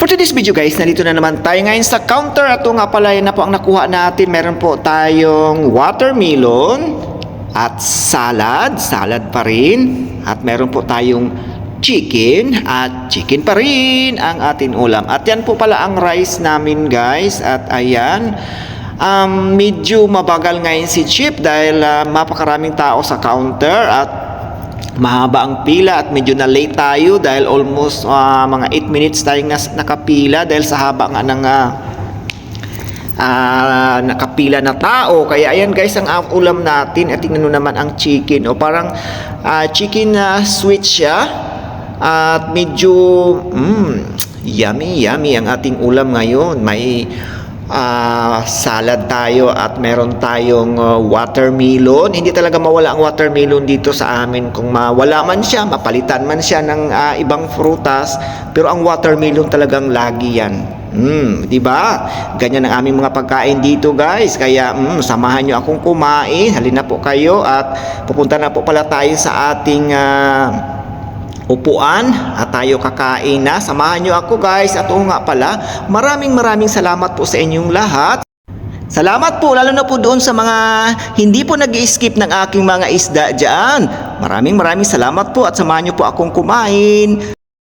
For today's video guys, nandito na naman tayo ngayon sa counter. Ito nga pala yun na po ang nakuha natin. Meron po tayong watermelon at salad. Salad pa rin. At meron po tayong chicken at chicken pa rin ang ating ulam. At yan po pala ang rice namin guys. At ayan, um, medyo mabagal ngayon si Chip dahil ah, mapakaraming tao sa counter at mahaba ang pila at medyo na late tayo dahil almost ah, mga 8 minutes tayong nas- nakapila dahil sa haba nga ng ah, ah, nakapila na tao. Kaya ayan guys ang ulam natin at tingnan naman ang chicken o parang ah, chicken na sweet siya at medyo mm, yummy yummy ang ating ulam ngayon. May ah, salad tayo at meron tayong ah, watermelon. Hindi talaga mawala ang watermelon dito sa amin. Kung mawala man siya, mapalitan man siya ng ah, ibang frutas, pero ang watermelon talagang lagi yan. Mm, 'di ba? Ganyan ang aming mga pagkain dito, guys. Kaya mm, samahan niyo akong kumain. Halina po kayo at pupunta na po pala tayo sa ating ah, upuan at tayo kakain na. Samahan nyo ako guys. At oo nga pala, maraming maraming salamat po sa inyong lahat. Salamat po lalo na po doon sa mga hindi po nag skip ng aking mga isda dyan. Maraming maraming salamat po at samahan nyo po akong kumain.